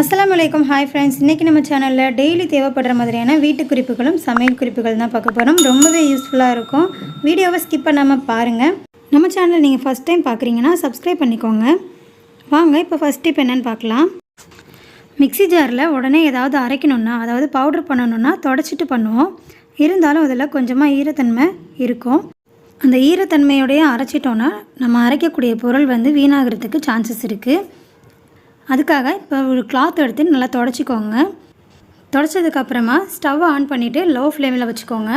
அஸ்லாம் வலைக்கம் hi friends இன்றைக்கி நம்ம சேனலில் டெய்லி தேவைப்படுற மாதிரியான வீட்டு குறிப்புகளும் சமையல் குறிப்புகள் தான் பார்க்க போகிறோம் ரொம்பவே யூஸ்ஃபுல்லாக இருக்கும். வீடியோவை ஸ்கிப் பண்ணாமல் பாருங்கள் நம்ம சேனலை நீங்கள் ஃபஸ்ட் டைம் பார்க்குறீங்கன்னா சப்ஸ்கிரைப் பண்ணிக்கோங்க. வாங்க இப்போ ஃபஸ்ட் டிப் என்னென்னு பார்க்கலாம். மிக்ஸி ஜாரில் உடனே ஏதாவது அரைக்கணுன்னா அதாவது பவுடர் பண்ணணுன்னா தொடச்சிட்டு பண்ணுவோம். இருந்தாலும் அதில் கொஞ்சமாக ஈரத்தன்மை இருக்கும். அந்த ஈரத்தன்மையோடையே அரைச்சிட்டோன்னா நம்ம அரைக்கக்கூடிய பொருள் வந்து வீணாகிறதுக்கு சான்சஸ் இருக்குது அதுக்காக இப்போ ஒரு கிளாத் எடுத்து நல்லா தொடச்சிக்கோங்க. தொடச்சதுக்கப்புறமா ஸ்டவ்வை ஆன் பண்ணிவிட்டு லோ ஃப்ளேமில் வச்சுக்கோங்க.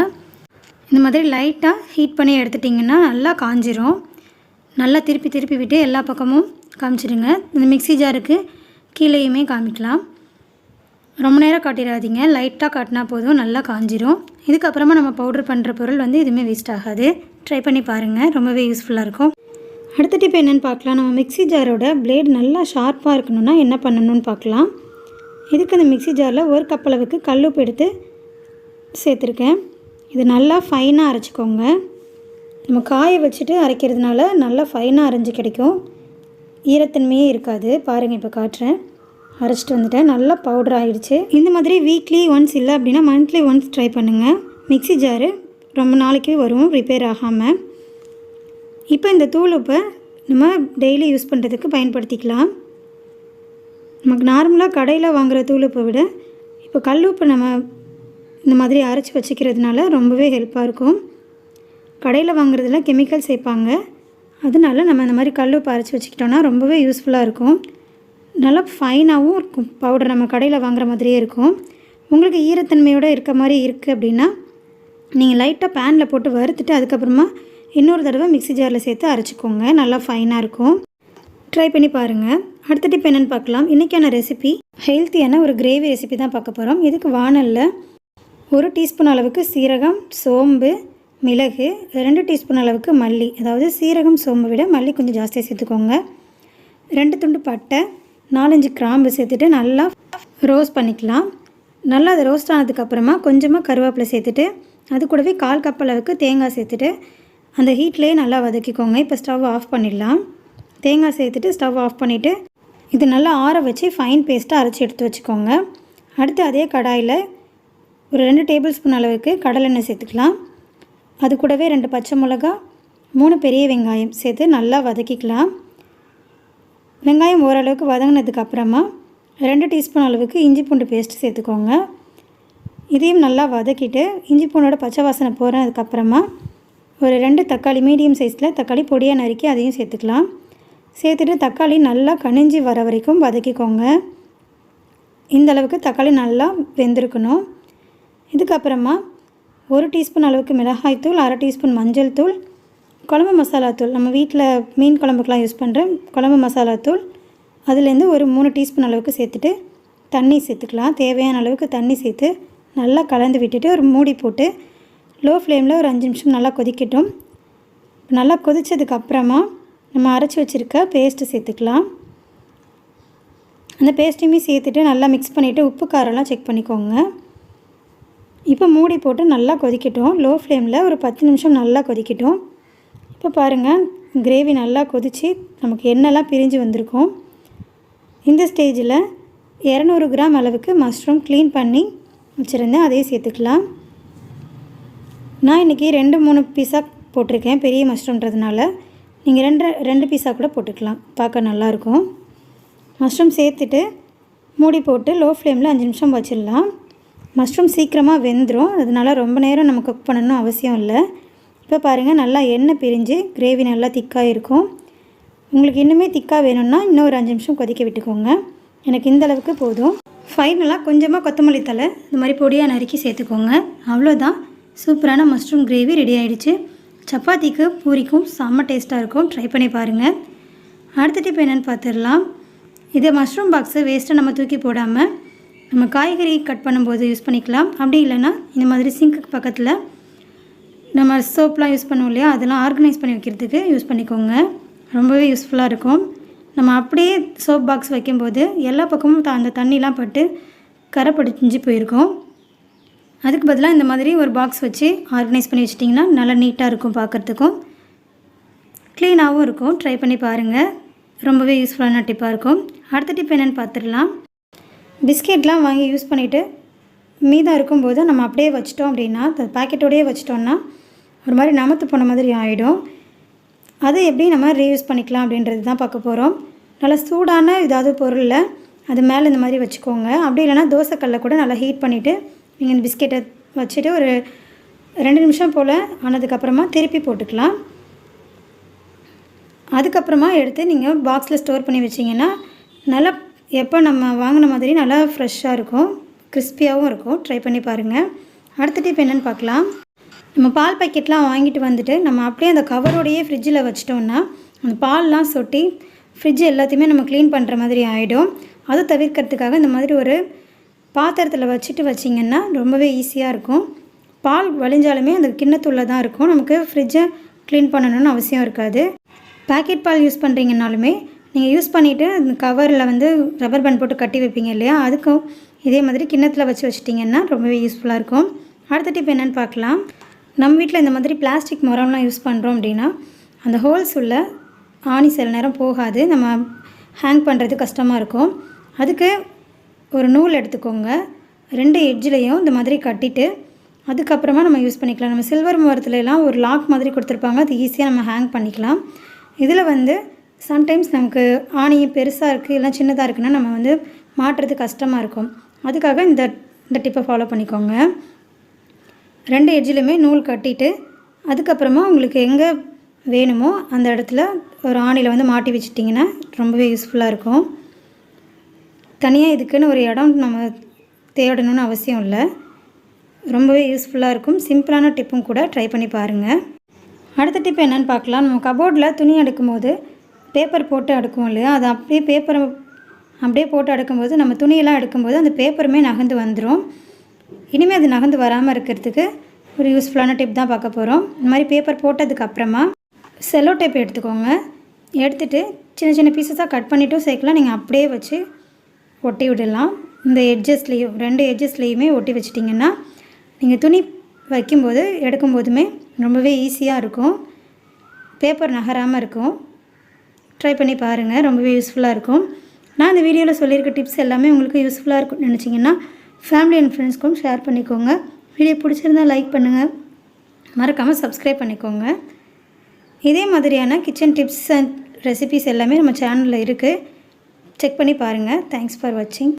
இந்த மாதிரி லைட்டாக ஹீட் பண்ணி எடுத்துட்டிங்கன்னா நல்லா காஞ்சிரும். நல்லா திருப்பி திருப்பி விட்டு எல்லா பக்கமும் காமிச்சிடுங்க. இந்த மிக்ஸி ஜாருக்கு கீழேயுமே காமிக்கலாம். ரொம்ப நேரம் காட்டிடாதீங்க. லைட்டாக காட்டினா போதும் நல்லா காஞ்சிரும். இதுக்கப்புறமா நம்ம பவுடர் பண்ணுற பொருள் வந்து எதுவுமே வேஸ்ட் ஆகாது. ட்ரை பண்ணி பாருங்கள் ரொம்பவே யூஸ்ஃபுல்லாக இருக்கும். அடுத்த டிப் என்னென்னு பார்க்கலாம். நம்ம மிக்ஸி ஜாரோட பிளேட் நல்லா ஷார்ப்பாக இருக்கணும்னா என்ன பண்ணணும்னு பார்க்கலாம். இதுக்கு அந்த மிக்ஸி ஜாரில் ஒரு கப் அளவுக்கு கல்லுப்பு எடுத்து சேர்த்துருக்கேன். இது நல்லா ஃபைனாக அரைச்சிக்கோங்க. நம்ம காய வச்சுட்டு அரைக்கிறதுனால நல்லா ஃபைனாக அரைஞ்சு கிடைக்கும். ஈரத்தன்மையே இருக்காது. பாருங்கள் இப்போ காட்டுறேன். அரைச்சிட்டு வந்துட்டேன். நல்லா பவுடர் ஆகிடுச்சு இந்த மாதிரி வீக்லி ஒன்ஸ் இல்லை அப்படின்னா மந்த்லி ஒன்ஸ் ட்ரை பண்ணுங்கள் மிக்ஸி ஜாரு ரொம்ப நாளைக்கு வரும் ரிப்பேர் ஆகாமல் இப்போ இந்த தூள் உப்பை நம்ம டெய்லி யூஸ் பண்ணுறதுக்கு பயன்படுத்திக்கலாம். நமக்கு நார்மலாக கடையில் வாங்குகிற தூள் உப்பை விட இப்போ கல் உப்பை நம்ம இந்த மாதிரி அரைச்சி வச்சுக்கிறதுனால ரொம்பவே ஹெல்ப்பாக இருக்கும். கடையில் வாங்குறதுல கெமிக்கல் சேர்ப்பாங்க. அதனால நம்ம இந்த மாதிரி கல் உப்பு அரைச்சி வச்சுக்கிட்டோன்னா ரொம்பவே யூஸ்ஃபுல்லாக இருக்கும். நல்லா ஃபைனாகவும் இருக்கும். பவுடர் நம்ம கடையில் வாங்குற மாதிரியே இருக்கும். உங்களுக்கு ஈரத்தன்மையோடு இருக்க மாதிரி இருக்குது அப்படின்னா நீங்கள் லைட்டாக பேனில் போட்டு வறுத்துட்டு அதுக்கப்புறமா இன்னொரு தடவை மிக்ஸி ஜாரில் சேர்த்து அரைச்சிக்கோங்க. நல்லா ஃபைனாக இருக்கும். ட்ரை பண்ணி பாருங்கள் அடுத்த டிப் என்னென்னு பார்க்கலாம். இன்றைக்கான ரெசிபி ஹெல்த்தியான ஒரு கிரேவி ரெசிபி தான் பார்க்க போகிறோம் இதுக்கு வானலில் ஒரு டீஸ்பூன் அளவுக்கு சீரகம் சோம்பு மிளகு ரெண்டு டீஸ்பூன் அளவுக்கு மல்லி. அதாவது சீரகம் சோம்பை விட மல்லி கொஞ்சம் ஜாஸ்தியாக சேர்த்துக்கோங்க. ரெண்டு துண்டு பட்டை நாலஞ்சு கிராம்பு சேர்த்துட்டு நல்லா ரோஸ்ட் பண்ணிக்கலாம். நல்லா அது ரோஸ்ட் ஆனதுக்கப்புறமா கொஞ்சமாக கருவேப்பிலை சேர்த்துட்டு அது கூடவே கால் கப் அளவுக்கு தேங்காய் சேர்த்துட்டு அந்த ஹீட்லேயே நல்லா வதக்கிக்கோங்க. இப்போ ஸ்டவ் ஆஃப் பண்ணிடலாம். தேங்காய் சேர்த்துட்டு ஸ்டவ் ஆஃப் பண்ணிவிட்டு இது நல்லா ஆற வச்சு ஃபைன் பேஸ்ட்டாக அரைச்சி எடுத்து வச்சுக்கோங்க. அடுத்து அதே கடாயில் ஒரு ரெண்டு டேபிள் ஸ்பூன் அளவுக்கு கடலெண்ணெய் சேர்த்துக்கலாம். அது கூடவே ரெண்டு பச்சை மிளகா மூணு பெரிய வெங்காயம் சேர்த்து நல்லா வதக்கிக்கலாம். வெங்காயம் ஓரளவுக்கு வதங்கினதுக்கப்புறமா ரெண்டு டீஸ்பூன் அளவுக்கு இஞ்சி பூண்டு பேஸ்ட் சேர்த்துக்கோங்க. இதையும் நல்லா வதக்கிட்டு இஞ்சி பூண்டோட பச்சை வாசனை போகிறதுக்கப்புறமா ஒரு ரெண்டு தக்காளி மீடியம் சைஸில் தக்காளி பொடியாக நறுக்கி அதையும் சேர்த்துக்கலாம். சேர்த்துட்டு தக்காளி நல்லா கனிஞ்சி வர வரைக்கும் வதக்கிக்கோங்க. இந்த அளவுக்கு தக்காளி நல்லா வெந்திருக்கணும். இதுக்கப்புறமா ஒரு டீஸ்பூன் அளவுக்கு மிளகாய்த்தூள் அரை டீஸ்பூன் மஞ்சள் தூள் குழம்பு மசாலா தூள். நம்ம வீட்டில் மீன் குழம்புக்கெலாம் யூஸ் பண்ணுற குழம்பு மசாலா தூள். அதுலேருந்து ஒரு மூணு டீஸ்பூன் அளவுக்கு சேர்த்துட்டு தண்ணி சேர்த்துக்கலாம். தேவையான அளவுக்கு தண்ணி சேர்த்து நல்லா கலந்து விட்டுட்டு ஒரு மூடி போட்டு லோ ஃப்ளேமில் ஒரு அஞ்சு நிமிஷம் நல்லா கொதிக்கட்டும். நல்லா கொதித்ததுக்கு அப்புறமா நம்ம அரைச்சி வச்சுருக்க பேஸ்ட்டு சேர்த்துக்கலாம். அந்த பேஸ்ட்டையுமே சேர்த்துட்டு நல்லா மிக்ஸ் பண்ணிவிட்டு உப்பு காரம்லாம் செக் பண்ணிக்கோங்க. இப்போ மூடி போட்டு நல்லா கொதிக்கட்டும். லோ ஃப்ளேமில் ஒரு பத்து நிமிஷம் நல்லா கொதிக்கட்டும். இப்போ பாருங்கள் கிரேவி நல்லா கொதித்து நமக்கு எண்ணெய்லாம் பிரிஞ்சு வந்திருக்கும். இந்த ஸ்டேஜில் இரநூறு கிராம் அளவுக்கு மஷ்ரூம் க்ளீன் பண்ணி வச்சுருந்தேன். அதையும் சேர்த்துக்கலாம். நான் இன்றைக்கி ரெண்டு மூணு பீஸாக போட்டிருக்கேன் பெரிய மஷ்ரூம்ன்றதுனால. நீங்கள் ரெண்டு ரெண்டு பீஸாக கூட போட்டுக்கலாம். பார்க்க நல்லாயிருக்கும். மஷ்ரூம் சேர்த்துட்டு மூடி போட்டு லோ ஃப்ளேமில் அஞ்சு நிமிஷம் வச்சிடலாம். மஷ்ரூம் சீக்கிரமாக வெந்துடும் அதனால ரொம்ப நேரம் நம்ம குக் பண்ணணும் அவசியம் இல்லை. இப்போ பாருங்கள் நல்லா எண்ணெய் பிரிஞ்சு கிரேவி நல்லா திக்காக இருக்கும். உங்களுக்கு இன்னுமே திக்காக வேணும்னா இன்னும் ஒரு அஞ்சு நிமிஷம் கொதிக்க விட்டுக்கோங்க. எனக்கு இந்த அளவுக்கு போதும். ஃபைனலாக கொஞ்சமாக கொத்தமல்லி தலை இந்த மாதிரி பொடியாக நறுக்கி சேர்த்துக்கோங்க. அவ்வளோதான் சூப்பரான மஷ்ரூம் கிரேவி ரெடி ஆகிடுச்சு சப்பாத்திக்கு பூரிக்கும் செம்ம டேஸ்ட்டாக இருக்கும். ட்ரை பண்ணி பாருங்கள் அடுத்த டிப் என்னென்னு பார்த்துடலாம் இதை மஷ்ரூம் பாக்ஸை வேஸ்ட்டை நம்ம தூக்கி போடாமல் நம்ம காய்கறி கட் பண்ணும்போது யூஸ் பண்ணிக்கலாம். அப்படி இல்லைன்னா இந்த மாதிரி சிங்க்குக்கு பக்கத்தில் நம்ம சோப்லாம் யூஸ் பண்ணுவோம் இல்லையா? அதெல்லாம் ஆர்கனைஸ் பண்ணி வைக்கிறதுக்கு யூஸ் பண்ணிக்கோங்க. ரொம்பவே யூஸ்ஃபுல்லாக இருக்கும். நம்ம அப்படியே சோப் பாக்ஸ் வைக்கும்போது எல்லா பக்கமும் அந்த தண்ணிலாம் பட்டு கரை படிஞ்சு போயிருக்கோம். அதுக்கு பதிலாக இந்த மாதிரி ஒரு பாக்ஸ் வச்சு ஆர்கனைஸ் பண்ணி வச்சிட்டிங்கன்னா நல்லா நீட்டாக இருக்கும் பார்க்குறதுக்கும். க்ளீனாகவும் இருக்கும். ட்ரை பண்ணி பாருங்கள் ரொம்பவே யூஸ்ஃபுல்லான டிப்பாக இருக்கும். அடுத்த டிப் என்னென்னு பார்த்துடலாம். பிஸ்கெட்லாம் வாங்கி யூஸ் பண்ணிவிட்டு மீதாக இருக்கும்போது நம்ம அப்படியே வச்சிட்டோம் அப்படின்னா பேக்கெட்டோடையே பாக்கெட்டோடையே வச்சிட்டோம்னா ஒரு மாதிரி நமத்து போன மாதிரி ஆகிடும் அதை எப்படி நம்ம ரீயூஸ் பண்ணிக்கலாம் அப்படின்றது தான் பார்க்க போகிறோம் நல்லா சூடான ஏதாவது பொருளில் அது மேலே இந்த மாதிரி வச்சுக்கோங்க. அப்படி இல்லைனா தோசைக்கல்ல கூட நல்லா ஹீட் பண்ணிவிட்டு நீங்கள் இந்த பிஸ்கெட்டை வச்சுட்டு ஒரு ரெண்டு நிமிஷம் போல் ஆனதுக்கப்புறமா திருப்பி போட்டுக்கலாம். அதுக்கப்புறமா எடுத்து நீங்கள் பாக்ஸில் ஸ்டோர் பண்ணி வச்சிங்கன்னா நல்லா எப்போ நம்ம வாங்கின மாதிரி நல்லா ஃப்ரெஷ்ஷாக இருக்கும். கிறிஸ்பியாகவும் இருக்கும். ட்ரை பண்ணி பாருங்கள் அடுத்த டிப் என்னென்னு பார்க்கலாம். நம்ம பால் பாக்கெட்லாம் வாங்கிட்டு வந்துட்டு நம்ம அப்படியே அந்த கவரோடையே ஃப்ரிட்ஜில் வச்சிட்டோம்னா அந்த பால்லாம் சொட்டி ஃப்ரிட்ஜ் எல்லாத்தையுமே நம்ம க்ளீன் பண்ணுற மாதிரி ஆகிடும் அதை தவிர்க்கிறதுக்காக இந்த மாதிரி ஒரு பாத்திரத்தில் வச்சுட்டு வச்சிங்கன்னா ரொம்பவே ஈஸியாக இருக்கும். பால் வழிஞ்சாலுமே அந்த கிண்ணத்துள்ள தான் இருக்கும். நமக்கு ஃப்ரிட்ஜை க்ளீன் பண்ணணும்னு அவசியம் இருக்காது. பாக்கெட் பால் யூஸ் பண்ணுறீங்கனாலுமே நீங்கள் யூஸ் பண்ணிவிட்டு அந்த கவரில் வந்து ரப்பர் பேண்ட் போட்டு கட்டி வைப்பீங்க இல்லையா? அதுக்கும் இதே மாதிரி கிண்ணத்தில் வச்சு வச்சிட்டிங்கன்னா ரொம்பவே யூஸ்ஃபுல்லாக இருக்கும். அடுத்த டிப் என்னென்னு பார்க்கலாம். நம்ம வீட்டில் இந்த மாதிரி பிளாஸ்டிக் மரம்லாம் யூஸ் பண்ணுறோம் அப்படின்னா அந்த ஹோல்ஸ் உள்ள ஆணி சில நேரம் போகாது. நம்ம ஹேங் பண்ணுறது கஷ்டமாக இருக்கும். அதுக்கு ஒரு நூல் எடுத்துக்கோங்க. ரெண்டு எட்ஜ்லேயும் இந்த மாதிரி கட்டிட்டு அதுக்கப்புறமா நம்ம யூஸ் பண்ணிக்கலாம். நம்ம சில்வர் மரத்துலலாம் ஒரு லாக் மாதிரி கொடுத்துருப்பாங்க. அது ஈஸியாக நம்ம ஹேங் பண்ணிக்கலாம். இதில் வந்து சம்டைம்ஸ் நமக்கு ஆணி பெருசாக இருக்குது இல்லை சின்னதாக இருக்குன்னா நம்ம வந்து மாட்டுறது கஷ்டமாக இருக்கும். அதுக்காக இந்த இந்த டிப்பை ஃபாலோ பண்ணிக்கோங்க. ரெண்டு எட்ஜிலுமே நூல் கட்டிட்டு அதுக்கப்புறமா உங்களுக்கு எங்கே வேணுமோ அந்த இடத்துல ஒரு ஆணியில் வந்து மாட்டி வச்சிட்டிங்கன்னா ரொம்பவே யூஸ்ஃபுல்லாக இருக்கும். தனியாக இதுக்குன்னு ஒரு இடம் நம்ம தேடணும்னு அவசியம் இல்லை. ரொம்பவே யூஸ்ஃபுல்லாக இருக்கும். சிம்பிளான டிப்பும் கூட ட்ரை பண்ணி பாருங்கள் அடுத்த டிப் என்னென்னு பார்க்கலாம். நம்ம கபோர்டில் துணி அடுக்கும்போது பேப்பர் போட்டு அடுக்குவோம் இல்லையா? அது அப்படியே பேப்பரை அப்படியே போட்டு அடுக்கும்போது நம்ம துணியெல்லாம் எடுக்கும்போது அந்த பேப்பருமே நகர்ந்து வந்துடும் இனிமேல் அது நகர்ந்து வராமல் இருக்கிறதுக்கு ஒரு யூஸ்ஃபுல்லான டிப் தான் பார்க்க போகிறோம் இந்த மாதிரி பேப்பர் போட்டதுக்கு அப்புறமா செல்லோ டேப் எடுத்துக்கோங்க. எடுத்துகிட்டு சின்ன சின்ன பீசஸாக கட் பண்ணிட்டும் சேர்க்கலாம். நீங்கள் அப்படியே வச்சு ஒட்டி விடலாம். இந்த எட்ஜஸ்லேயும் ரெண்டு எட்ஜஸ்லேயுமே ஒட்டி வச்சிட்டிங்கன்னா நீங்கள் துணி வைக்கும்போது எடுக்கும்போதுமே ரொம்பவே ஈஸியாக இருக்கும். பேப்பர் நகராமல் இருக்கும். ட்ரை பண்ணி பாருங்கள் ரொம்பவே யூஸ்ஃபுல்லாக இருக்கும். நான் இந்த வீடியோவில் சொல்லியிருக்க டிப்ஸ் எல்லாமே உங்களுக்கு யூஸ்ஃபுல்லாக இருக்கும்னு நினச்சிங்கன்னா ஃபேமிலி அண்ட் ஃப்ரெண்ட்ஸ்க்கும் ஷேர் பண்ணிக்கோங்க. வீடியோ பிடிச்சிருந்தா லைக் பண்ணுங்கள் மறக்காமல் சப்ஸ்கிரைப் பண்ணிக்கோங்க. இதே மாதிரியான கிச்சன் டிப்ஸ் அண்ட் ரெசிபிஸ் எல்லாமே நம்ம சேனலில் இருக்குது செக் பண்ணி பாருங்கள் தேங்க்ஸ் ஃபார் வாட்சிங்